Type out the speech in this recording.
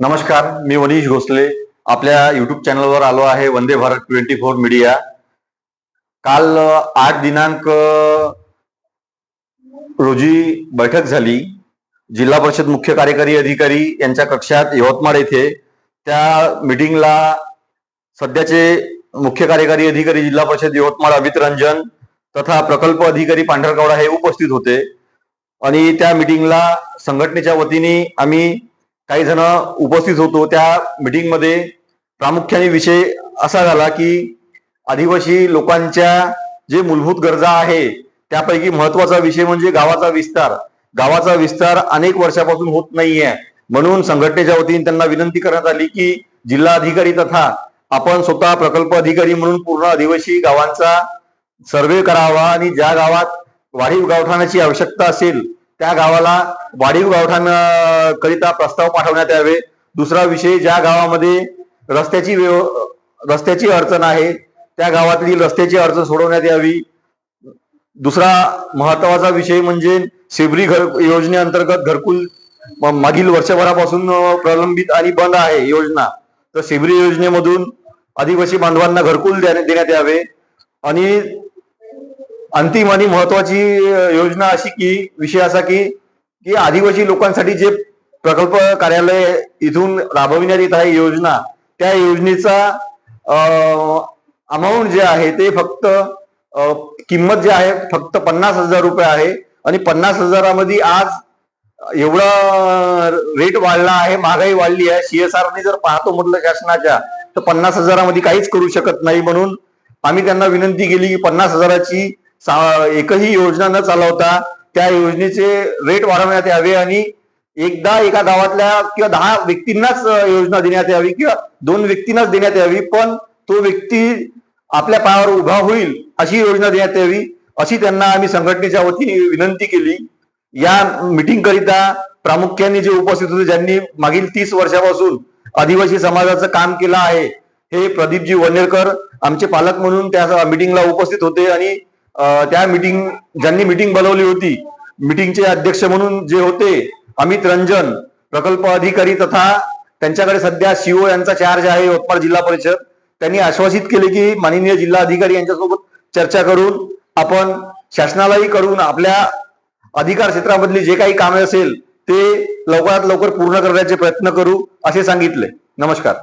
नमस्कार मी वनीश भोसले. आपल्या युट्यूब चॅनलवर आलो आहे Vande Bharat twenty four media. काल आठ दिनांक रोजी बैठक झाली. जिल्हा परिषद मुख्य कार्यकारी अधिकारी यांच्या कक्षात यवतमाळ येथे त्या मीटिंगला सध्याचे मुख्य कार्यकारी अधिकारी जिल्हा परिषद यवतमाळ अमित रंजन तथा प्रकल्प अधिकारी पांढरकवडा हे उपस्थित होते. आणि त्या मीटिंगला संघटनेच्या वतीने आम्ही काही जण उपस्थित होतो. त्या मीटिंगमध्ये प्रामुख्याने विषय असा झाला की आदिवासी लोकांच्या जे मूलभूत गरजा आहे त्यापैकी महत्त्वाचा विषय म्हणजे गावाचा विस्तार. गावाचा विस्तार अनेक वर्षापासून होत नाहीये. म्हणून संघटनेच्या वतीने त्यांना विनंती करण्यात आली की जिल्हा अधिकारी तथा आपण स्वतः प्रकल्प अधिकारी म्हणून पूर्ण आदिवासी गावांचा सर्वे करावा आणि ज्या गावात वाढीव गावठाणाची आवश्यकता असेल त्या गावाला वाढीव गावठाण करिता प्रस्ताव पाठवण्यात यावे. दुसरा विषय ज्या गावामध्ये रस्त्याची व्यव रस्त्याची अडचण आहे त्या गावातली रस्त्याची अडचण सोडवण्यात यावी. दुसरा महत्त्वाचा विषय म्हणजे शेबरी घर योजनेअंतर्गत घरकुल म- मागील वर्षभरापासून प्रलंबित आणि बंद आहे योजना. तर शेबरी योजनेमधून आदिवासी बांधवांना घरकुल देण्यात यावे. आणि अंतिम आणि महत्वाची योजना अशी की विषय असा की की आदिवासी लोकांसाठी जे प्रकल्प कार्यालय इथून राबविण्यात येत आहे योजना त्या योजनेचा अमाऊंट जे आहे ते फक्त किंमत जे आहे फक्त पन्नास हजार रुपये आहे आणि पन्नास हजारामध्ये आज एवढा रेट वाढला आहे महागाई वाढली आहे. सीएसआरने जर पाहतो म्हटलं शासनाच्या तर पन्नास हजारामध्ये काहीच करू शकत नाही म्हणून आम्ही त्यांना विनंती केली की पन्नास हजाराची एकही योजना न चालवता त्या योजनेचे रेट वाढवण्यात यावे आणि एकदा एका गावातल्या किंवा दहा व्यक्तींनाच योजना देण्यात यावी किंवा दोन व्यक्तींनाच देण्यात यावी पण तो व्यक्ती आपल्या पायावर उभा होईल अशी योजना देण्यात यावी अशी त्यांना आम्ही संघटनेच्या वतीने विनंती केली. या मिटिंग करिता प्रामुख्याने जे उपस्थित होते ज्यांनी मागील तीस वर्षापासून आदिवासी समाजाचं काम केलं आहे हे प्रदीपजी वनेरकर आमचे पालक म्हणून त्या मिटिंगला उपस्थित होते आणि त्या मिटिंग ज्यांनी मिटिंग बोलवली होती मिटिंगचे अध्यक्ष म्हणून जे होते अमित रंजन प्रकल्प अधिकारी तथा त्यांच्याकडे सध्या सीओ यांचा चार्ज आहे यवतमाळ जिल्हा परिषद. त्यांनी आश्वासित केले की माननीय जिल्हा अधिकारी यांच्यासोबत चर्चा करून आपण शासनालाही करून आपल्या अधिकार क्षेत्रामधली जे काही कामे असेल ते लवकरात लवकर पूर्ण करण्याचे प्रयत्न करू असे सांगितले. नमस्कार.